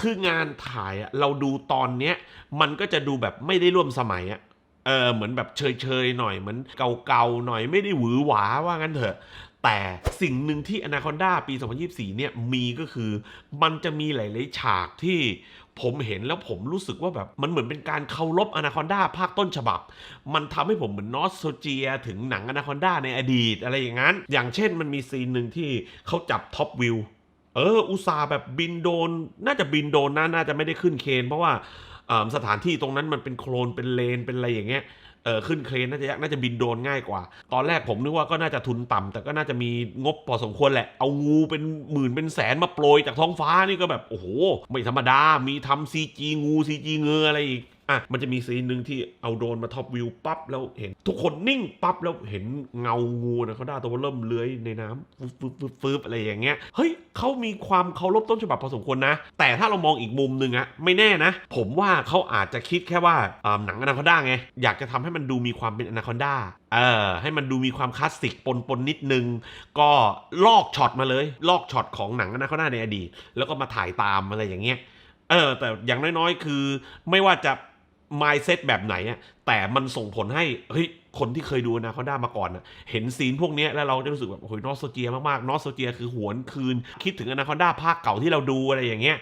คืองานถ่ายอะเราดูตอนเนี้ยมันก็จะดูแบบไม่ได้ร่วมสมัยอะเออเหมือนแบบเฉยๆหน่อยเหมือนเก่าๆหน่อยไม่ได้หวือหวาว่างั้นเถอะ แต่สิ่งหนึ่งที่ Anaconda ปี 2024 เนี่ยมีก็คือมันจะมีหลายๆฉากที่ผมเห็นแล้วผมรู้สึกว่าแบบมันเหมือนเป็นการเคารพ Anaconda ภาคต้นฉบับ มันทำให้ผมเหมือนนอสโซเจียถึงหนัง Anaconda ในอดีตอะไรอย่างนั้น อย่างเช่นมันมีซีนหนึ่งที่เขาจับท็อปวิว เออ อุตสาห์แบบบินโดน น่าจะบินโดนนะน่าจะไม่ได้ขึ้นเคนเพราะว่าสถานที่ตรงนั้นมันเป็นโคลนเป็นเลนเป็นอะไรอย่างเงี้ยเออขึ้นเครนน่าจะยากน่าจะบินโดนง่ายกว่า ตอนแรกผมนึกว่าก็น่าจะทุนต่ำแต่ก็น่าจะมีงบพอสมควรแหละ เอางูเป็นหมื่นเป็นแสนมาโปรยจากท้องฟ้านี่ก็แบบโอ้โหไม่ธรรมดา มีทำซีจีงูซีจีเงืออะไรอีก อะมันจะมีซีนหนึ่งที่เอาโดรนมาท็อปวิวปั๊บแล้วเห็น ทุกคนนิ่งปั๊บแล้วเห็นเงางูนะเขาได้ตัวเริ่มเลื้อยในน้ำฟึบฟึบฟึบอะไรอย่างเงี้ยเฮ้ยเขามีความเคารพต้นฉบับพอสมควรนะ แต่ถ้าเรามองอีกมุมหนึ่งอะไม่แน่นะ ผมว่าเขาอาจจะคิดแค่ว่าอ่าหนังอนาคอนด้าไงอยากจะทำให้มันดูมีความเป็นอนาคอนด้าเออให้มันดูมีความคลาสสิกปนปนนิดนึง ก็ลอกช็อตมาเลย ลอกช็อตของหนังอนาคอนด้าในอดีตแล้วก็มาถ่ายตามอะไรอย่างเงี้ยเออแต่อย่างน้อยๆ คือไม่ว่าจะ มายเซตแบบไหนอะแต่มันส่งผลให้เฮ้ยคนที่เคยดูนาคอนด้ามาก่อนอะเห็นซีนพวกนี้แล้วเราจะรู้สึกแบบโอ้ยนอสโซเจียมากๆนอสโซเจียคือหวนคืน คิดถึงอนาคอนด้าภาคเก่าที่เราดูอะไรอย่างเงี้ย